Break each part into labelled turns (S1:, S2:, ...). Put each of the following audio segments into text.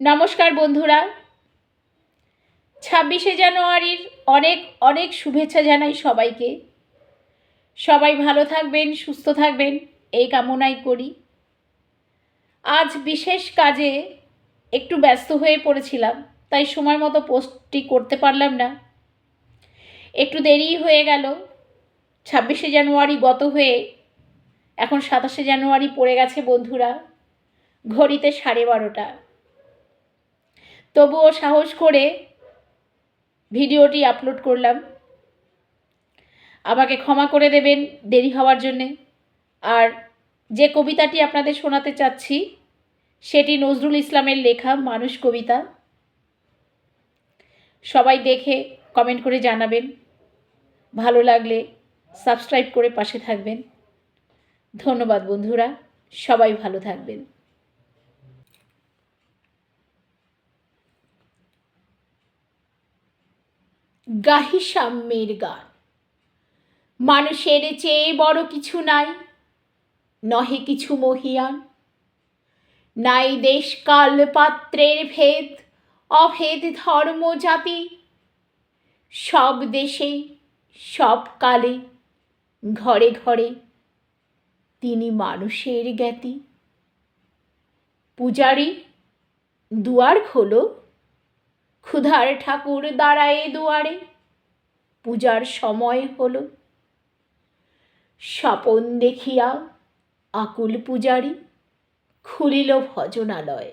S1: নমস্কার বন্ধুরা। ছাব্বিশে জানুয়ারির অনেক অনেক শুভেচ্ছা জানাই সবাইকে। সবাই ভালো থাকবেন, সুস্থ থাকবেন, এই কামনাই করি। আজ বিশেষ কাজে একটু ব্যস্ত হয়ে পড়েছিলাম, তাই সময় মতো পোস্টটি করতে পারলাম না। একটু দেরি হয়ে গেল। ছাব্বিশে জানুয়ারি গত হয়ে এখন সাতাশে জানুয়ারি পড়ে গেছে বন্ধুরা। ঘড়িতে সাড়ে বারোটা। তবুও সাহস করে ভিডিওটি আপলোড করলাম। আমাকে ক্ষমা করে দেবেন দেরি হওয়ার জন্যে। আর যে কবিতাটি আপনাদের শোনাতে চাচ্ছি, সেটি নজরুল ইসলামের লেখা মানুষ কবিতা। সবাই দেখে কমেন্ট করে জানাবেন। ভালো লাগলে সাবস্ক্রাইব করে পাশে থাকবেন। ধন্যবাদ বন্ধুরা, সবাই ভালো থাকবেন। গাহি সাম্যের গান। মানুষের চেয়ে বড় কিছু নাই, নহে কিছু মহিয়ান। নাই দেশ কাল পাত্রের ভেদ, অভেদ ধর্ম জাতি। সব দেশে, সব কালে, ঘরে ঘরে তিনি মানুষের জ্ঞাতি। পূজারি, দুয়ার খোলো। ক্ষুধার ঠাকুর দাঁড়ায় দুয়ারে। পূজার সময় হল। স্বপন দেখিয়া আকুল পূজারী খুলিল ভজনালয়।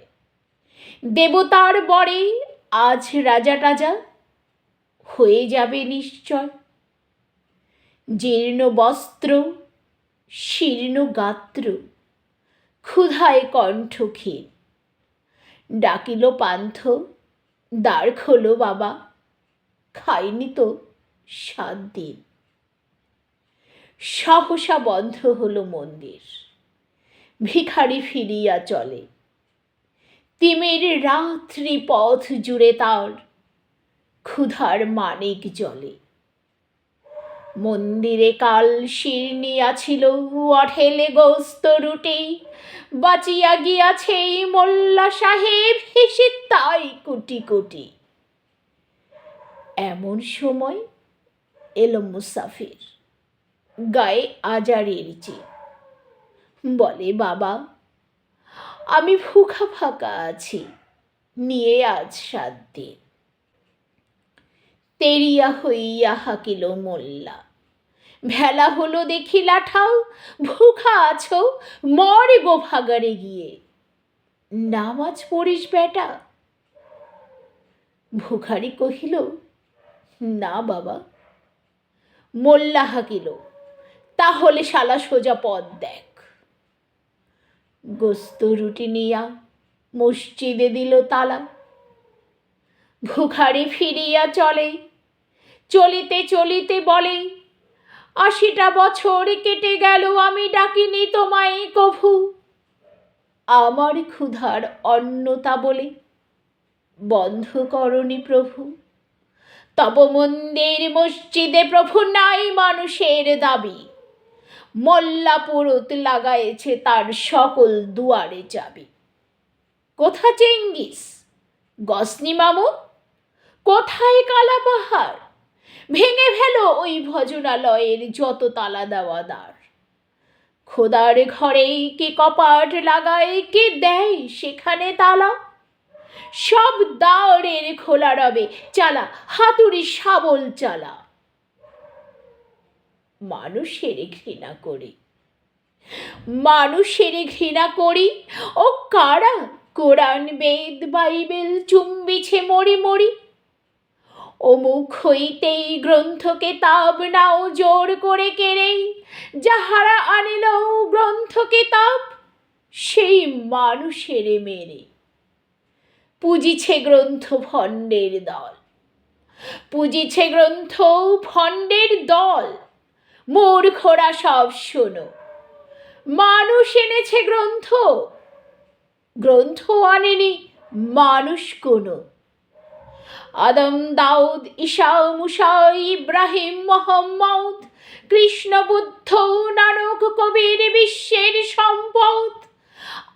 S1: দেবতার বরে আজ রাজা টাজা হয়ে যাবে নিশ্চয়। জীর্ণ বস্ত্র, শীর্ণ গাত্র, ক্ষুধায় কণ্ঠ ক্ষীর ডাকিল পান্থ দ্বার খোলো বাবা। খাইনি তো সাত দিন। সহসা বন্ধ হলো মন্দির। ভিখারি ফিরিয়া চলে। তিমের রাত্রি পথ জুড়ে তার। ক্ষুধার মানিক জলে। মন্দিরে কাল শিরনিয়াছিল অঠেলে গোস্ত রুটি। বাঁচিয়া গিয়াছে মোল্লা সাহেব, হেসে তাই কুটি কুটি। এমন সময় এলো মুসাফির, গায়ে আজারের চির বলে, বাবা, আমি ফুকা ফাঁকা আছি, নিয়ে আজ সাত দিন। তেরিয়া হইয়া হাকিল মোল্লা ভেলা হলো দেখি লাঠাও, ভুখা আছো, মরে গো ভাগারে গিয়ে। নামাজ পড়িস বেটা। ভুখারি কহিল, না বাবা। মোল্লা হাকিল তাহলে শালা সোজা পথ দেখ। গোস্ত রুটি নিয়া মসজিদে দিল তালা। ভুখারি ফিরিয়া চলে, চলিতে চলিতে বলে আশিটা বছর কেটে গেল, আমি ডাকিনি তোমায় কভু। আমার ক্ষুধার অন্নতা বলে, বন্ধ করনি প্রভু। তব মন্দির মসজিদে প্রভু নাই মানুষের দাবি। মোল্লা লাগাইছে তার সকল দুয়ারে চাবি। কোথা চেঙ্গিস গসনি মামু? কোথায় কালা পাহাড় ভেঙে ফেলো ওই ভজনালয়ের যত তালা দেওয়া দ্বার। খোদার ঘরে কে কপাট লাগায়, কে দেয় সেখানে তালা? সব দাওরের খোলা রবে, চালা, হাতুড়ি শাবল চালা। মানুষের ঘৃণা করি। মানুষের ঘৃণা করি? ও কারা? কোরআন, বেদ, বাইবেল, চুম্বিছে মরি মরি। অমুখ হইতেই গ্রন্থকে তাব নাও জোর করে কেড়েই যাহারা আনিল গ্রন্থকে তাপ, সেই মানুষের মেরে। পুজিছে গ্রন্থ ভণ্ডের দল, পুজিছে গ্রন্থ ভণ্ডের দল। মূর্খরা সব শোনো, মানুষ এনেছে গ্রন্থ গ্রন্থ আনেনি মানুষ কোনো। আদম দাউদ, ঈশা, মুসা, ইব্রাহিম, মোহাম্মদ, কৃষ্ণ, বুদ্ধ নানক কবির, বিশ্বের সম্পদ।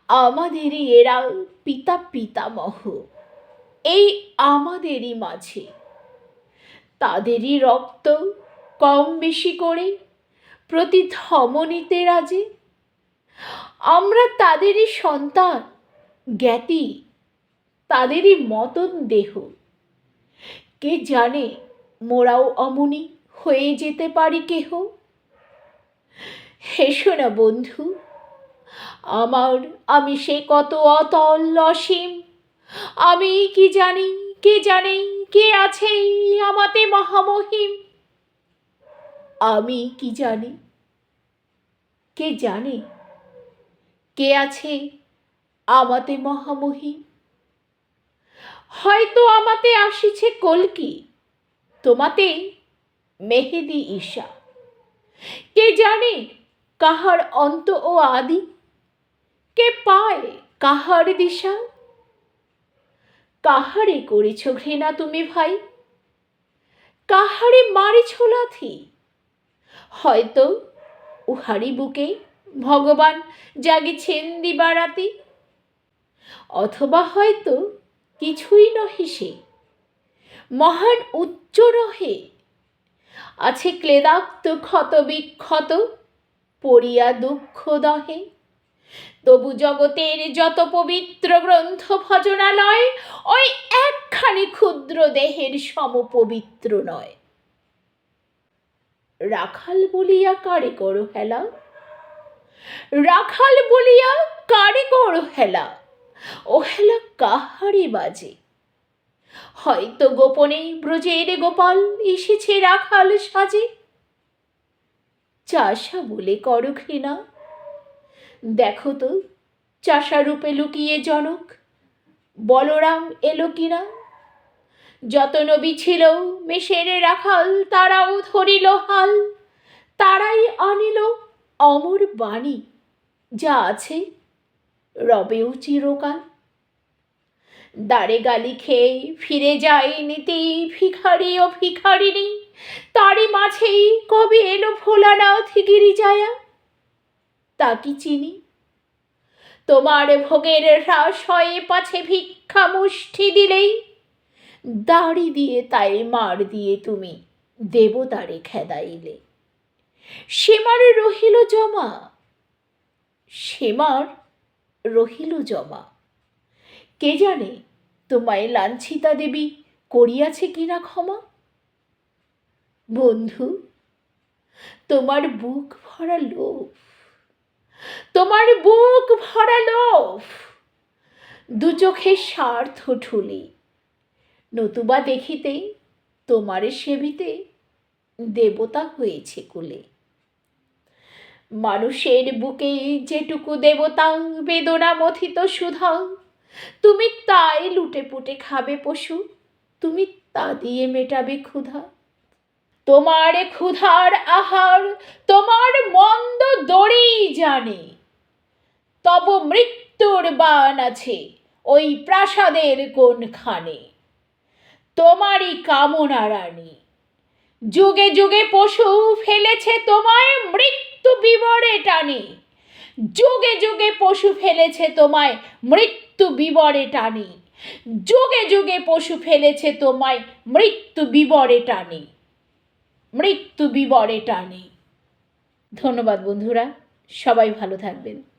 S1: আমাদেরই এরা পিতা পিতামহ। এই আমাদেরই মাঝে। তাদেরই রক্ত কম বেশি করে প্রতি ধমনীতে রাজে। আমরা তাদেরই সন্তান, জ্ঞাতি, তাদেরই মতন দেহ। কে জানে মোরাও অমনি হয়ে যেতে পারি কেহ? হেসো না বন্ধু, আমার আমি সে কত অতল অসীম। আমি কি জানি, কে জানে, কে আছে আমাতে মহামহিম? আমি কি জানি, কে জানে, কে আছে আমাতে মহামহিম? হয়তো আমাতে আসিছে কলকি, তোমাতে মেহেদি ঈশা। কে জানে কাহার অন্ত ও আদি, কে পায় কাহার দিশা? কাহারে করেছ ঘৃণা তুমি ভাই? কাহারে মারিছ লাথি? হয়তো উহারি বুকে ভগবান জাগিছেন দিবারাতি। অথবা হয়তো কিছুই নহে সে। মহান উচ্চ রহে। আছে ক্লেদাক্ত ক্ষত বিক্ষত, পড়িয়া দুঃখ দহে। তবু জগতের যত পবিত্র গ্রন্থ ভজনালয়, ওই একখানি ক্ষুদ্র দেহের সম পবিত্র নয়। রাখাল বলিয়া কারে করো হেলা? রাখাল বলিয়া কারে করো হেলা? ও হেলা কাহারে বাজে। হয়তো গোপনে ব্রজে এরে গোপাল এসেছে রাখাল সাজে। চাষা বলে করো ঘৃণা। দেখো তো, চাষা রূপে লুকিয়ে জনক, বলরাম এলো কিনা? যত নবী ছিল মেশের রাখাল তারাও ধরিল হাল, তারাই আনিল অমর বাণী, যা আছে রবেও চিরকাল দাঁড়ে গালি খেয়ে ফিরে যায় নীতি, ভিখারি ও ভিখারিণী। তারই মাঝেই কবে এলো ভোলানাথ গিরিজায়া? তা কি চিনি? তোমার ভোগের হ্রাস হয়ে পাছে ভিক্ষা মুষ্টি দিলেই। দাড়ি দিয়ে তাই মার দিয়ে তুমি দেবতারে খেদাইলে। সেমার রহিল জমা সেমার রহিল জমা। কে জানে তোমায় লাঞ্ছিতা দেবী করিয়াছে কিনা ক্ষমা? বন্ধু, তোমার বুক ভরা লোভ, তোমার বুক ভরা লোভ, দু চোখে স্বার্থ ঠুলি, নতুবা দেখিতে তোমার সেবিতে দেবতা হয়েছে কুলে। মানুষের বুকে যেটুকু দেবতা বেদনা মথিত সুধা তুমি তাই লুটে পুটে খাবে পশু, তুমি তা দিয়ে মেটাবে ক্ষুধা। তোমার ক্ষুধার আহার তোমার মন্দ দড়ি জানে, তব মৃত্যুর বান আছে ওই প্রাসাদের কোনখানে। তোমারই কামনা রানী যুগে যুগে পশু ফেলেছে তোমায় মৃত্যু বিবরে টানে। যুগে যুগে পশু ফেলেছে তোমায় মৃত্যু বিবরে টানে। যুগে যুগে পশু ফেলেছে তোমায় মৃত্যু বিবরে টানে। মৃত্যু বিবরে টানে। ধন্যবাদ বন্ধুরা, সবাই ভালো থাকবেন।